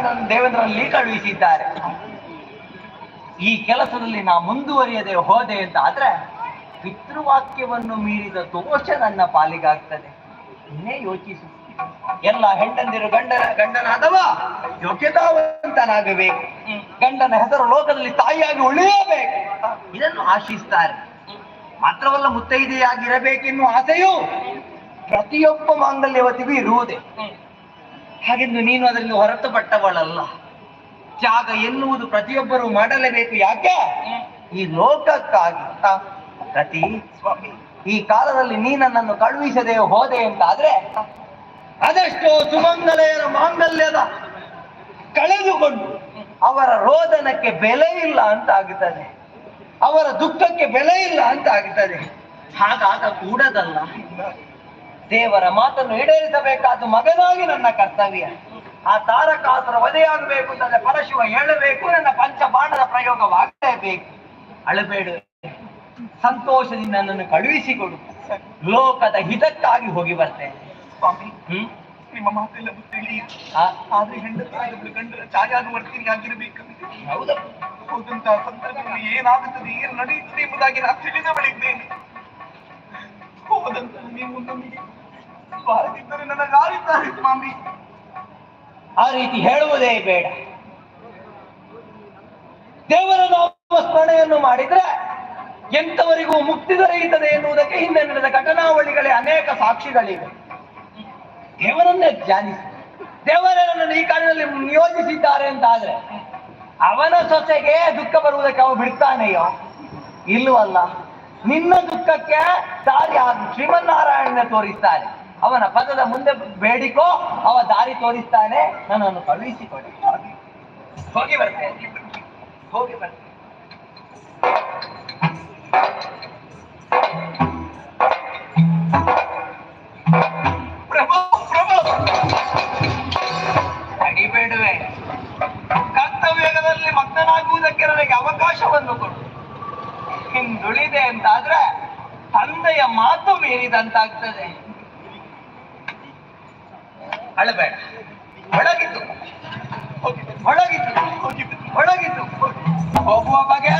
ಅದಕ್ಕಾಗಿ ನನ್ನ ದೇವೇಂದ್ರಲ್ಲಿ ಕಳುಹಿಸಿದ್ದಾರೆ ಈ ಕೆಲಸದಲ್ಲಿ ನಾ ಮುಂದುವರಿಯದೆ ಹೋದೆ ಅಂತ ಆದ್ರೆ ಪಿತೃವಾಕ್ಯವನ್ನು ಮೀರಿದ ದೋಷ ನನ್ನ ಪಾಲಿಗಾಗ್ತದೆ. ಇನ್ನೇ ಯೋಚಿಸು. ಎಲ್ಲ ಹೆಂಡಂದಿರು ಗಂಡನ ಗಂಡನಾದವ ಯೋಗ್ಯತಾವಂತನಾಗಬೇಕು. ಗಂಡನ ಹೆಸರು ಲೋಕದಲ್ಲಿ ತಾಯಿಯಾಗಿ ಉಳಿಯಬೇಕು ಇದನ್ನು ಆಶಿಸ್ತಾರೆ. ಮಾತ್ರವಲ್ಲ ಮುತ್ತೈದೆಯಾಗಿರಬೇಕೆನ್ನುವ ಆಸೆಯು ಪ್ರತಿಯೊಬ್ಬ ಮಾಂಗಲ್ಯವತಿಗೂ ಇರುವುದೇ. ಹಾಗೆಂದು ನೀನು ಅದರಿಂದ ಹೊರತುಪಟ್ಟವಳಲ್ಲ. ತ್ಯಾಗ ಎನ್ನುವುದು ಪ್ರತಿಯೊಬ್ಬರು ಮಾಡಲೇಬೇಕು. ಯಾಕೆ? ಈ ಲೋಕಕ್ಕಾಗಿ ಪ್ರತಿ ಸ್ವಾಮಿ ಈ ಕಾಲದಲ್ಲಿ ನೀ ನನ್ನನ್ನು ಕಳುಹಿಸದೆ ಹೋದೆ ಅಂತಾದ್ರೆ ಅದೆಷ್ಟೋ ಸುಮಂಗಲೆಯರ ಮಾಂಗಲ್ಯದ ಕಳೆದುಕೊಂಡು ಅವರ ರೋದನಕ್ಕೆ ಬೆಲೆ ಇಲ್ಲ ಅಂತ ಆಗುತ್ತದೆ ಅವರ ದುಃಖಕ್ಕೆ ಬೆಲೆ ಇಲ್ಲ ಅಂತ ಆಗುತ್ತದೆ ಹಾಗಾದ ಕೂಡದಲ್ಲ. ದೇವರ ಮಾತನ್ನು ಈಡೇರಿಸಬೇಕಾದ ಮಗನಾಗಿ ನನ್ನ ಕರ್ತವ್ಯ. ಆ ತಾರಕಾಸುರ ವಧೆಯಾಗಬೇಕು ಅಂತ ಪರಶಿವ ಹೇಳಬೇಕು ನನ್ನ ಪಂಚಬಾಣದ ಪ್ರಯೋಗವಾಗಲೇಬೇಕು. ಅಳಬೇಡ. ಸಂತೋಷದಿಂದ ನನ್ನನ್ನು ಕಳುಹಿಸಿಕೊಡು. ಲೋಕದ ಹಿತಕ್ಕಾಗಿ ಹೋಗಿ ಬರ್ತೇನೆ. ಸ್ವಾಮಿ ಹ್ಮ್? ನಿಮ್ಮ ಮಾತೆಲ್ಲ ಗೊತ್ತಿಲ್ಲ ಆದ್ರೆ ಹೆಂಡತಿ ಗಂಡರ ಛಾಯಾನುವರ್ತಿನಿ ಆಗಿರಬೇಕಂತೆ ಹೌದು. ಹೋದಂತಹ ಸಂದರ್ಭದಲ್ಲಿ ಏನಾಗುತ್ತದೆ ಏನು ನಡೆಯುತ್ತದೆ ಎಂಬುದಾಗಿ ನಾನು ತಿಳಿದವಳಿದ್ದೇನೆ. ಹೋದಂತಹ ನೀವು ನಮಗೆ ಬಾರದಿದ್ದರೆ ನನಗಾರಿದ್ದಾರೆ ಸ್ವಾಮಿ? ಆ ರೀತಿ ಹೇಳುವುದೇ ಬೇಡ. ದೇವರ ನಾಮ ಸ್ಮರಣೆಯನ್ನು ಮಾಡಿದ್ರೆ ಎಂಥವರಿಗೂ ಮುಕ್ತಿ ದೊರೆಯುತ್ತದೆ ಎನ್ನುವುದಕ್ಕೆ ಹಿಂದೆ ನಡೆದ ಘಟನಾವಳಿಗಳೇ ಅನೇಕ ಸಾಕ್ಷಿಗಳಿವೆ. ದೇವರನ್ನೇ ಧ್ಯಾನಿಸಿ. ದೇವರನ್ನು ಈ ಕಾಲದಲ್ಲಿ ನಿಯೋಜಿಸಿದ್ದಾರೆ ಅಂತ ಆದ್ರೆ ಅವನ ಸೊಸೆಗೆ ದುಃಖ ಬರುವುದಕ್ಕೆ ಅವ ಬಿಡ್ತಾನೆಯೋ? ಇಲ್ಲವಲ್ಲ ನಿನ್ನ ದುಃಖಕ್ಕೆ ದಾರಿ ಶ್ರೀಮನ್ನಾರಾಯಣನ ತೋರಿಸ್ತಾರೆ ಅವನ ಪದದ ಮುಂದೆ ಬೇಡಿಕೋ, ಅವ ದಾರಿ ತೋರಿಸ್ತಾನೆ, ನನ್ನನ್ನು ಕಳುಹಿಸಿಕೊಡಿ. ಹೋಗಿ. ಬರ್ತೇನೆ ಹೋಗಿ ಬರ್ತೇನೆ ಪ್ರಭು ಪ್ರಭು! ಅಡಿಬೇಡುವೆ ಕರ್ತವ್ಯದಲ್ಲಿ ನನಗೆ ಅವಕಾಶವನ್ನು ಕೊಡು. ಹಿಂದುಳಿದೆ ಅಂತಾದ್ರೆ ತಂದೆಯ ಮಾತು ಮೀರಿದಂತಾಗ್ತದೆ. ಅಳಬೇಡ. ಒಳಗಿದ್ದು. ಒಳಗಿದ್ದು. ಒಳಗಿದ್ದು. ಹೋಗುವ ಬಗೆ.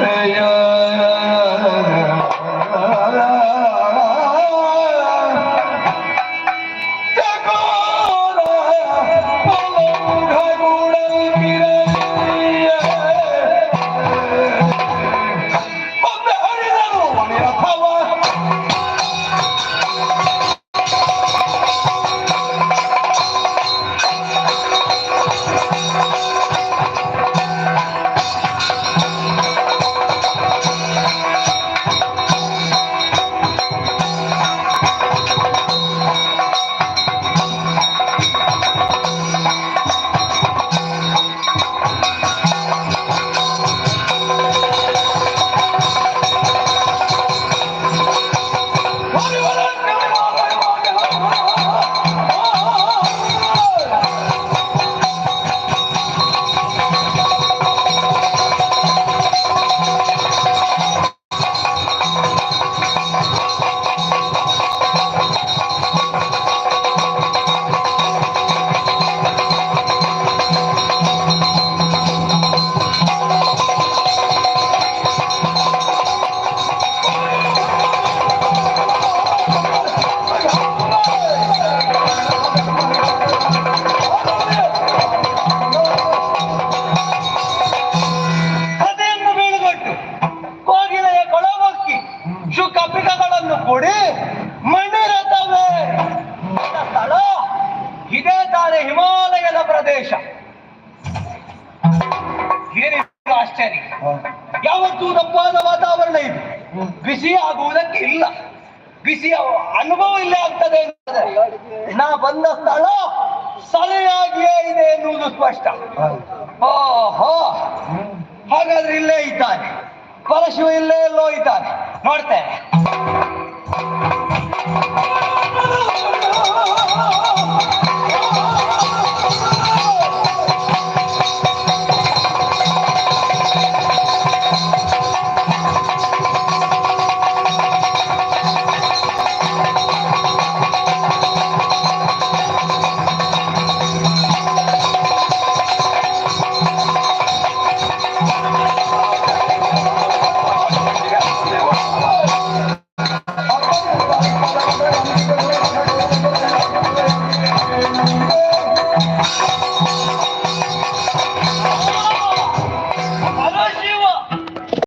say ಮಣಿರತವೇ ಇದ ಸ್ಥಳ ಇದೇ ತಾನೇ ಹಿಮಾಲಯದ ಪ್ರದೇಶ. ಏನಿದೆ ಆಶ್ಚರ್ಯ? ಯಾವತ್ತೂ ತಂಪಾದ ವಾತಾವರಣ ಇದು ಬಿಸಿ ಆಗುವುದಕ್ಕೆ ಇಲ್ಲ. ಬಿಸಿಯ ಅನುಭವ ಇಲ್ಲೇ ಆಗ್ತದೆ ನಾ ಬಂದ ಸ್ಥಳ ಸರಿಯಾಗಿಯೇ ಇದೆ ಎನ್ನುವುದು ಸ್ಪಷ್ಟ. ಓಹೋ, ಹಾಗಾದ್ರೆ ಇಲ್ಲೇ ಇದ್ದಾನೆ. ಪರಶು ಇಲ್ಲೇ ಎಲ್ಲೋ ಇದ್ದಾನೆ. ನೋಡ್ತೇನೆ. ಆ